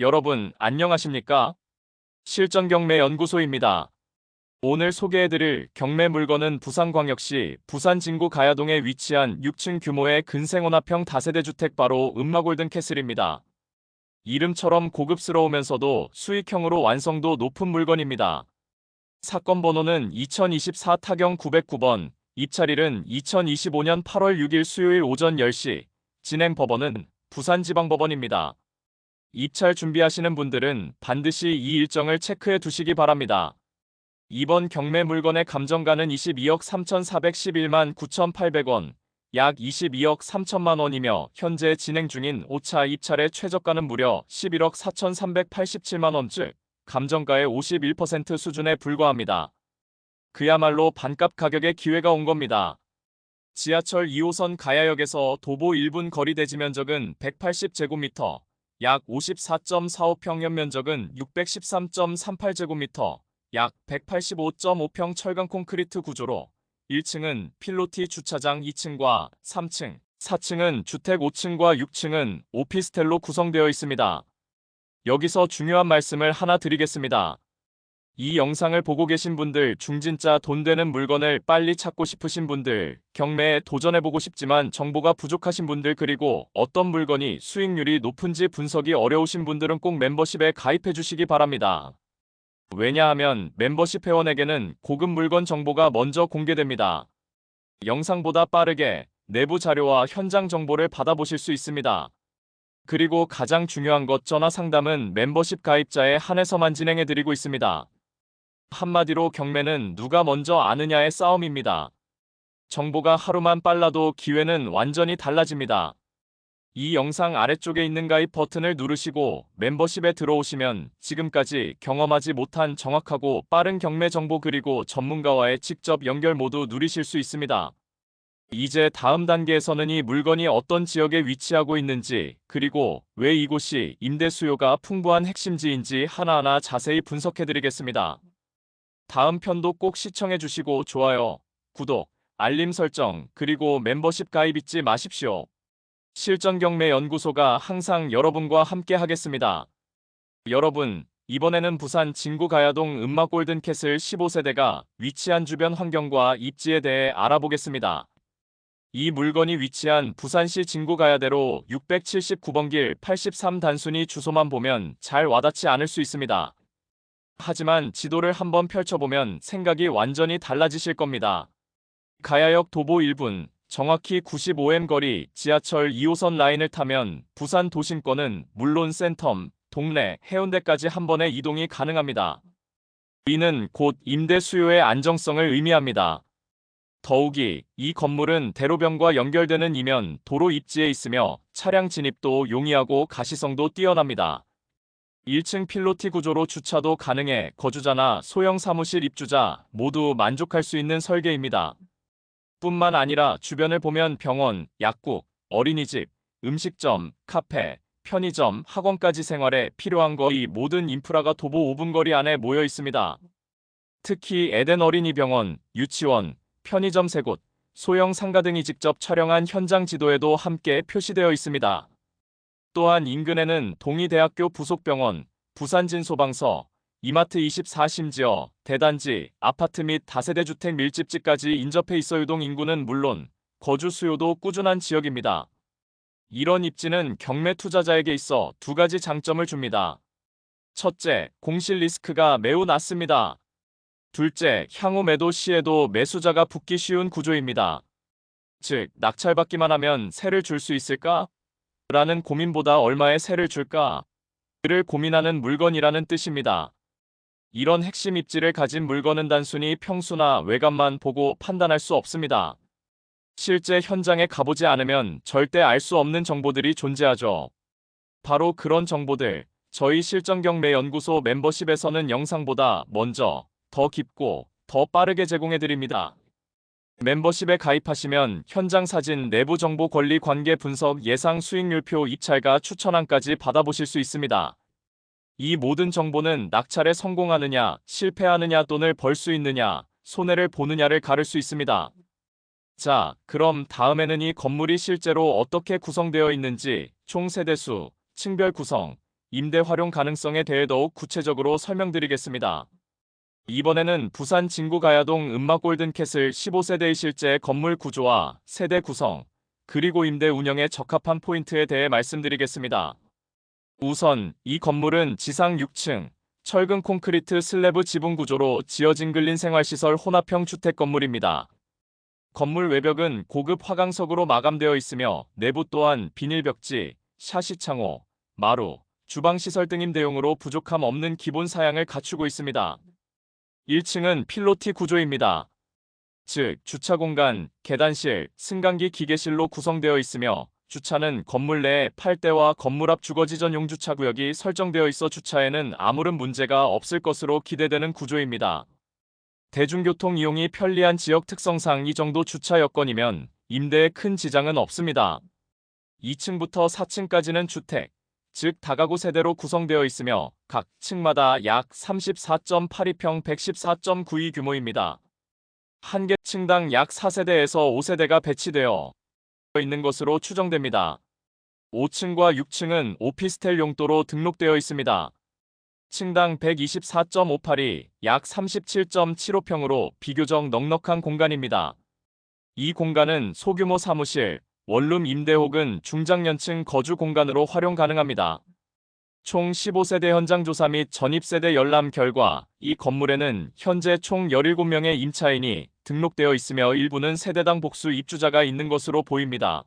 여러분, 안녕하십니까? 실전경매 연구소입니다. 오늘 소개해드릴 경매 물건은 부산광역시 부산 진구 가야동에 위치한 6층 규모의 근생원합형 다세대 주택 바로 음마골든 캐슬입니다. 이름처럼 고급스러우면서도 수익형으로 완성도 높은 물건입니다. 사건 번호는 2024 타경 909번, 입찰일은 2025년 8월 6일 수요일 오전 10시, 진행 법원은 부산지방법원입니다. 입찰 준비하시는 분들은 반드시 이 일정을 체크해 두시기 바랍니다. 이번 경매 물건의 감정가는 22억 3,411만 9,800원, 약 22억 3천만 원이며 현재 진행 중인 5차 입찰의 최저가는 무려 11억 4,387만 원, 즉 감정가의 51% 수준에 불과합니다. 그야말로 반값 가격의 기회가 온 겁니다. 지하철 2호선 가야역에서 도보 1분 거리 대지 면적은 180제곱미터, 약 54.45평형 면적은 613.38제곱미터, 약 185.5평 철강 콘크리트 구조로 1층은 필로티 주차장 2층과 3층, 4층은 주택 5층과 6층은 오피스텔로 구성되어 있습니다. 여기서 중요한 말씀을 하나 드리겠습니다. 이 영상을 보고 계신 분들 중 진짜 돈 되는 물건을 빨리 찾고 싶으신 분들, 경매에 도전해보고 싶지만 정보가 부족하신 분들 그리고 어떤 물건이 수익률이 높은지 분석이 어려우신 분들은 꼭 멤버십에 가입해 주시기 바랍니다. 왜냐하면 멤버십 회원에게는 고급 물건 정보가 먼저 공개됩니다. 영상보다 빠르게 내부 자료와 현장 정보를 받아보실 수 있습니다. 그리고 가장 중요한 것 전화 상담은 멤버십 가입자에 한해서만 진행해드리고 있습니다. 한마디로 경매는 누가 먼저 아느냐의 싸움입니다. 정보가 하루만 빨라도 기회는 완전히 달라집니다. 이 영상 아래쪽에 있는 가입 버튼을 누르시고 멤버십에 들어오시면 지금까지 경험하지 못한 정확하고 빠른 경매 정보 그리고 전문가와의 직접 연결 모두 누리실 수 있습니다. 이제 다음 단계에서는 이 물건이 어떤 지역에 위치하고 있는지 그리고 왜 이곳이 임대 수요가 풍부한 핵심지인지 하나하나 자세히 분석해드리겠습니다. 다음 편도 꼭 시청해 주시고 좋아요, 구독, 알림 설정, 그리고 멤버십 가입 잊지 마십시오. 실전경매 연구소가 항상 여러분과 함께 하겠습니다. 여러분, 이번에는 부산 진구 가야동 음마 골든캐슬 15세대가 위치한 주변 환경과 입지에 대해 알아보겠습니다. 이 물건이 위치한 부산시 진구 가야대로 679번 길 83 단순히 주소만 보면 잘 와닿지 않을 수 있습니다. 하지만 지도를 한번 펼쳐보면 생각이 완전히 달라지실 겁니다. 가야역 도보 1분, 정확히 95m 거리 지하철 2호선 라인을 타면 부산 도심권은 물론 센텀, 동네, 해운대까지 한 번에 이동이 가능합니다. 이는 곧 임대 수요의 안정성을 의미합니다. 더욱이 이 건물은 대로변과 연결되는 이면 도로 입지에 있으며 차량 진입도 용이하고 가시성도 뛰어납니다. 1층 필로티 구조로 주차도 가능해 거주자나 소형 사무실 입주자 모두 만족할 수 있는 설계입니다. 뿐만 아니라 주변을 보면 병원, 약국, 어린이집, 음식점, 카페, 편의점, 학원까지 생활에 필요한 거의 모든 인프라가 도보 5분 거리 안에 모여 있습니다. 특히 에덴 어린이병원, 유치원, 편의점 세 곳, 소형 상가 등이 직접 촬영한 현장 지도에도 함께 표시되어 있습니다. 또한 인근에는 동의대학교 부속병원, 부산진소방서, 이마트 24 심지어 대단지, 아파트 및 다세대 주택 밀집지까지 인접해 있어 유동 인구는 물론 거주 수요도 꾸준한 지역입니다. 이런 입지는 경매 투자자에게 있어 두 가지 장점을 줍니다. 첫째, 공실 리스크가 매우 낮습니다. 둘째, 향후 매도 시에도 매수자가 붙기 쉬운 구조입니다. 즉, 낙찰받기만 하면 세를 줄 수 있을까? 라는 고민보다 얼마의 세를 줄까? 를 고민하는 물건이라는 뜻입니다. 이런 핵심 입지를 가진 물건은 단순히 평수나 외관만 보고 판단할 수 없습니다. 실제 현장에 가보지 않으면 절대 알 수 없는 정보들이 존재하죠. 바로 그런 정보들, 저희 실전경매 연구소 멤버십에서는 영상보다 먼저, 더 깊고, 더 빠르게 제공해드립니다. 멤버십에 가입하시면 현장 사진, 내부 정보 권리 관계 분석, 예상 수익률표 입찰가 추천안까지 받아보실 수 있습니다. 이 모든 정보는 낙찰에 성공하느냐, 실패하느냐 돈을 벌 수 있느냐, 손해를 보느냐를 가를 수 있습니다. 자, 그럼 다음에는 이 건물이 실제로 어떻게 구성되어 있는지, 총 세대수, 층별 구성, 임대 활용 가능성에 대해 더욱 구체적으로 설명드리겠습니다. 이번에는 부산 진구 가야동 음마 골든캐슬 15세대의 실제 건물 구조와 세대 구성, 그리고 임대 운영에 적합한 포인트에 대해 말씀드리겠습니다. 우선 이 건물은 지상 6층, 철근 콘크리트 슬래브 지붕 구조로 지어진 근린 생활시설 혼합형 주택 건물입니다. 건물 외벽은 고급 화강석으로 마감되어 있으며 내부 또한 비닐 벽지, 샤시 창호, 마루, 주방 시설 등 임대용으로 부족함 없는 기본 사양을 갖추고 있습니다. 1층은 필로티 구조입니다. 즉, 주차 공간, 계단실, 승강기 기계실로 구성되어 있으며 주차는 건물 내에 8대와 건물 앞 주거지 전용 주차 구역이 설정되어 있어 주차에는 아무런 문제가 없을 것으로 기대되는 구조입니다. 대중교통 이용이 편리한 지역 특성상 이 정도 주차 여건이면 임대에 큰 지장은 없습니다. 2층부터 4층까지는 주택, 즉 다가구 세대로 구성되어 있으며 각 층마다 약 34.82평 114.92 규모입니다. 한 개 층당 약 4세대에서 5세대가 배치되어 있는 것으로 추정됩니다. 5층과 6층은 오피스텔 용도로 등록되어 있습니다. 층당 124.58이 약 37.75평으로 비교적 넉넉한 공간입니다. 이 공간은 소규모 사무실, 원룸 임대 혹은 중장년층 거주 공간으로 활용 가능합니다. 총 15세대 현장 조사 및 전입세대 열람 결과 이 건물에는 현재 총 17명의 임차인이 등록되어 있으며 일부는 세대당 복수 입주자가 있는 것으로 보입니다.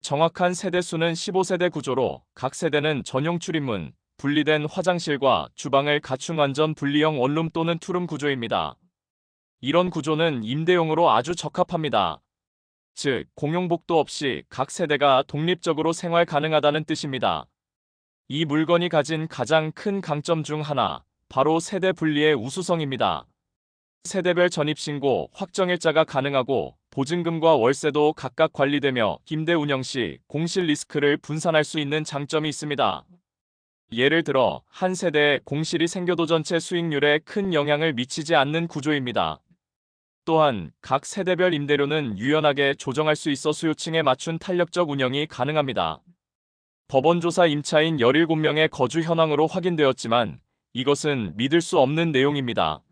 정확한 세대 수는 15세대 구조로 각 세대는 전용 출입문, 분리된 화장실과 주방을 갖춘 완전 분리형 원룸 또는 투룸 구조입니다. 이런 구조는 임대용으로 아주 적합합니다. 즉, 공용복도 없이 각 세대가 독립적으로 생활 가능하다는 뜻입니다. 이 물건이 가진 가장 큰 강점 중 하나, 바로 세대 분리의 우수성입니다. 세대별 전입신고, 확정일자가 가능하고 보증금과 월세도 각각 관리되며 임대 운영 시 공실 리스크를 분산할 수 있는 장점이 있습니다. 예를 들어 한 세대에 공실이 생겨도 전체 수익률에 큰 영향을 미치지 않는 구조입니다. 또한 각 세대별 임대료는 유연하게 조정할 수 있어 수요층에 맞춘 탄력적 운영이 가능합니다. 법원 조사 임차인 17명의 거주 현황으로 확인되었지만 이것은 믿을 수 없는 내용입니다.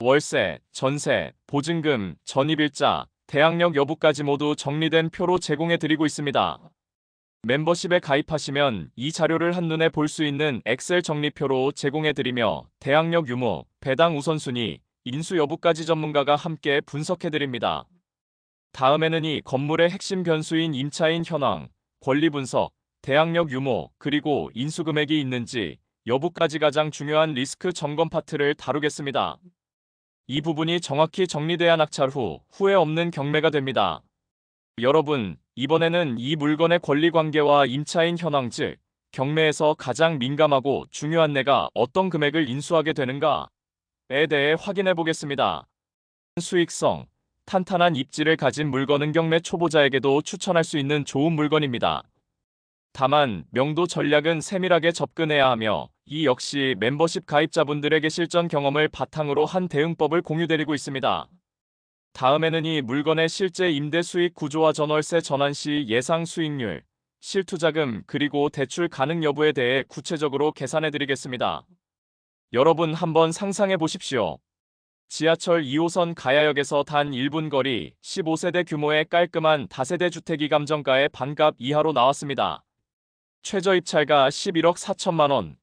월세, 전세, 보증금, 전입일자, 대항력 여부까지 모두 정리된 표로 제공해 드리고 있습니다. 멤버십에 가입하시면 이 자료를 한눈에 볼 수 있는 엑셀 정리표로 제공해 드리며 대항력 유무, 배당 우선순위, 인수 여부까지 전문가가 함께 분석해 드립니다. 다음에는 이 건물의 핵심 변수인 임차인 현황, 권리 분석, 대항력 유무, 그리고 인수 금액이 있는지 여부까지 가장 중요한 리스크 점검 파트를 다루겠습니다. 이 부분이 정확히 정리돼야 낙찰 후 후회 없는 경매가 됩니다. 여러분, 이번에는 이 물건의 권리 관계와 임차인 현황 즉 경매에서 가장 민감하고 중요한 내가 어떤 금액을 인수하게 되는가 에 대해 확인해 보겠습니다. 수익성, 탄탄한 입지를 가진 물건은 경매 초보자에게도 추천할 수 있는 좋은 물건입니다. 다만 명도 전략은 세밀하게 접근해야 하며 이 역시 멤버십 가입자분들에게 실전 경험을 바탕으로 한 대응법을 공유드리고 있습니다. 다음에는 이 물건의 실제 임대 수익 구조와 전월세 전환 시 예상 수익률, 실투자금 그리고 대출 가능 여부에 대해 구체적으로 계산해 드리겠습니다. 여러분 한번 상상해 보십시오. 지하철 2호선 가야역에서 단 1분 거리 15세대 규모의 깔끔한 다세대 주택이 감정가의 반값 이하로 나왔습니다. 최저 입찰가 11억 4천만 원.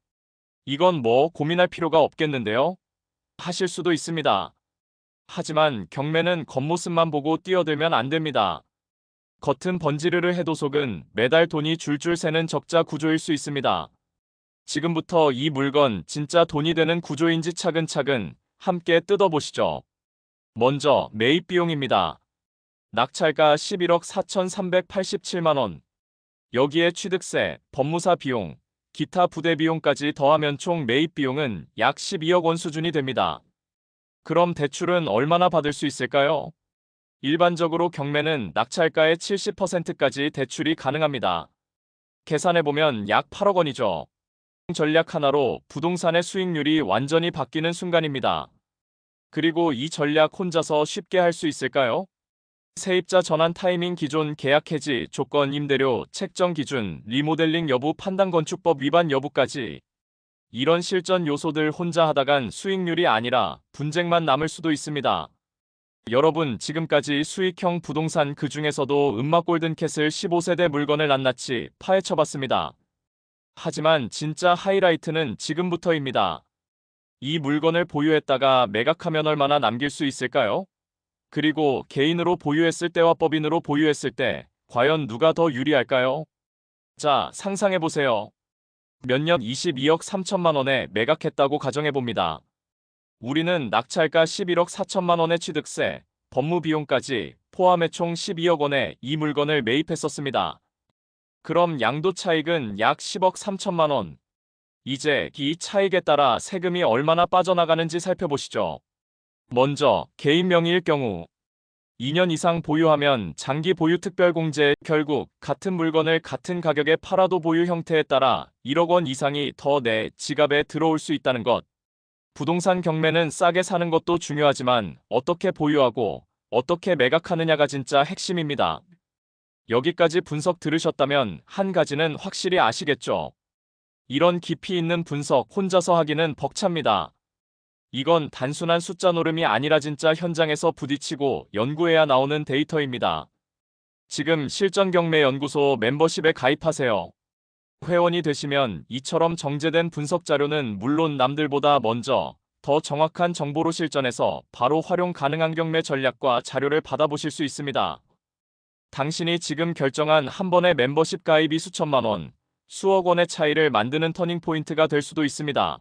이건 뭐 고민할 필요가 없겠는데요? 하실 수도 있습니다. 하지만 경매는 겉모습만 보고 뛰어들면 안 됩니다. 겉은 번지르르 해도 속은 매달 돈이 줄줄 새는 적자 구조일 수 있습니다. 지금부터 이 물건 진짜 돈이 되는 구조인지 차근차근 함께 뜯어보시죠. 먼저 매입 비용입니다. 낙찰가 11억 4,387만원. 여기에 취득세, 법무사 비용, 기타 부대 비용까지 더하면 총 매입 비용은 약 12억 원 수준이 됩니다. 그럼 대출은 얼마나 받을 수 있을까요? 일반적으로 경매는 낙찰가의 70%까지 대출이 가능합니다. 계산해보면 약 8억 원이죠. 전략 하나로 부동산의 수익률이 완전히 바뀌는 순간입니다. 그리고 이 전략 혼자서 쉽게 할 수 있을까요? 세입자 전환 타이밍 기존 계약 해지 조건 임대료 책정 기준 리모델링 여부 판단 건축법 위반 여부까지 이런 실전 요소들 혼자 하다간 수익률이 아니라 분쟁만 남을 수도 있습니다. 여러분 지금까지 수익형 부동산 그 중에서도 음마 골든캣을 15세대 물건을 낱낱이 파헤쳐봤습니다. 하지만 진짜 하이라이트는 지금부터입니다. 이 물건을 보유했다가 매각하면 얼마나 남길 수 있을까요? 그리고 개인으로 보유했을 때와 법인으로 보유했을 때 과연 누가 더 유리할까요? 자, 상상해보세요. 몇 년 22억 3천만 원에 매각했다고 가정해봅니다. 우리는 낙찰가 11억 4천만 원의 취득세, 법무 비용까지 포함해 총 12억 원에 이 물건을 매입했었습니다. 그럼 양도 차익은 약 10억 3천만 원. 이제 이 차익에 따라 세금이 얼마나 빠져나가는지 살펴보시죠. 먼저 개인 명의일 경우 2년 이상 보유하면 장기 보유 특별공제 결국 같은 물건을 같은 가격에 팔아도 보유 형태에 따라 1억 원 이상이 더 내 지갑에 들어올 수 있다는 것. 부동산 경매는 싸게 사는 것도 중요하지만 어떻게 보유하고 어떻게 매각하느냐가 진짜 핵심입니다. 여기까지 분석 들으셨다면 한 가지는 확실히 아시겠죠? 이런 깊이 있는 분석 혼자서 하기는 벅찹니다. 이건 단순한 숫자 노름이 아니라 진짜 현장에서 부딪히고 연구해야 나오는 데이터입니다. 지금 실전 경매 연구소 멤버십에 가입하세요. 회원이 되시면 이처럼 정제된 분석 자료는 물론 남들보다 먼저 더 정확한 정보로 실전에서 바로 활용 가능한 경매 전략과 자료를 받아보실 수 있습니다. 당신이 지금 결정한 한 번의 멤버십 가입이 수천만 원, 수억 원의 차이를 만드는 터닝 포인트가 될 수도 있습니다.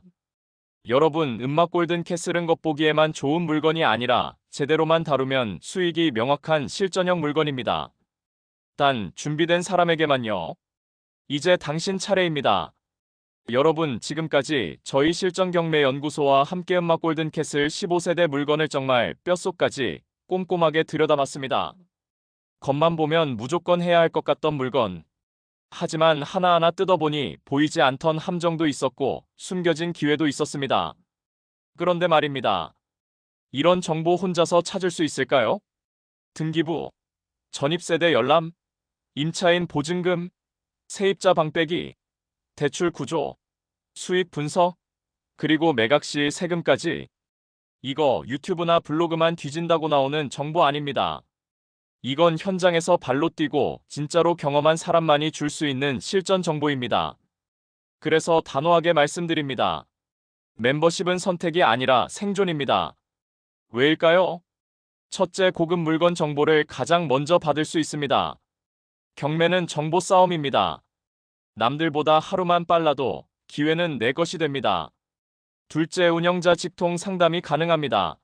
여러분, 음악 골든 캐슬은 겉보기에만 좋은 물건이 아니라 제대로만 다루면 수익이 명확한 실전형 물건입니다. 단, 준비된 사람에게만요. 이제 당신 차례입니다. 여러분, 지금까지 저희 실전 경매 연구소와 함께 음악 골든 캐슬 15세대 물건을 정말 뼛속까지 꼼꼼하게 들여다봤습니다. 겉만 보면 무조건 해야 할 것 같던 물건. 하지만 하나하나 뜯어보니 보이지 않던 함정도 있었고 숨겨진 기회도 있었습니다. 그런데 말입니다. 이런 정보 혼자서 찾을 수 있을까요? 등기부, 전입세대 열람, 임차인 보증금, 세입자 방빼기, 대출 구조, 수익 분석, 그리고 매각 시 세금까지. 이거 유튜브나 블로그만 뒤진다고 나오는 정보 아닙니다. 이건 현장에서 발로 뛰고 진짜로 경험한 사람만이 줄 수 있는 실전 정보입니다. 그래서 단호하게 말씀드립니다. 멤버십은 선택이 아니라 생존입니다. 왜일까요? 첫째 고급 물건 정보를 가장 먼저 받을 수 있습니다. 경매는 정보 싸움입니다. 남들보다 하루만 빨라도 기회는 내 것이 됩니다. 둘째 운영자 직통 상담이 가능합니다.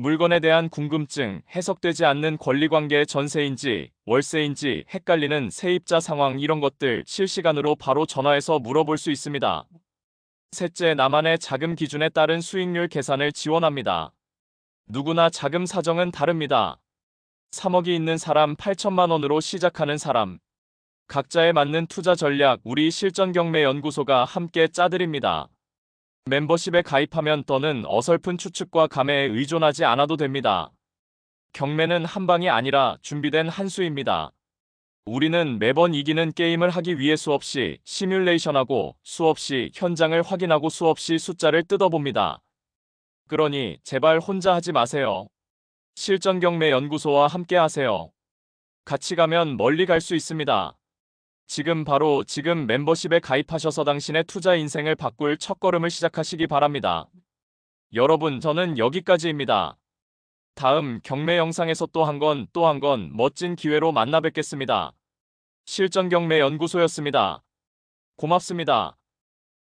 물건에 대한 궁금증, 해석되지 않는 권리관계 전세인지 월세인지 헷갈리는 세입자 상황 이런 것들 실시간으로 바로 전화해서 물어볼 수 있습니다. 셋째, 나만의 자금 기준에 따른 수익률 계산을 지원합니다. 누구나 자금 사정은 다릅니다. 3억이 있는 사람 8천만 원으로 시작하는 사람. 각자에 맞는 투자 전략 우리 실전경매연구소가 함께 짜드립니다. 멤버십에 가입하면 떠는 어설픈 추측과 감에 의존하지 않아도 됩니다. 경매는 한 방이 아니라 준비된 한 수입니다. 우리는 매번 이기는 게임을 하기 위해 수없이 시뮬레이션하고 수없이 현장을 확인하고 수없이 숫자를 뜯어봅니다. 그러니 제발 혼자 하지 마세요. 실전경매 연구소와 함께 하세요. 같이 가면 멀리 갈 수 있습니다. 지금 바로 지금 멤버십에 가입하셔서 당신의 투자 인생을 바꿀 첫걸음을 시작하시기 바랍니다. 여러분 저는 여기까지입니다. 다음 경매 영상에서 또 한 건 또 한 건 멋진 기회로 만나 뵙겠습니다. 실전경매 연구소였습니다. 고맙습니다.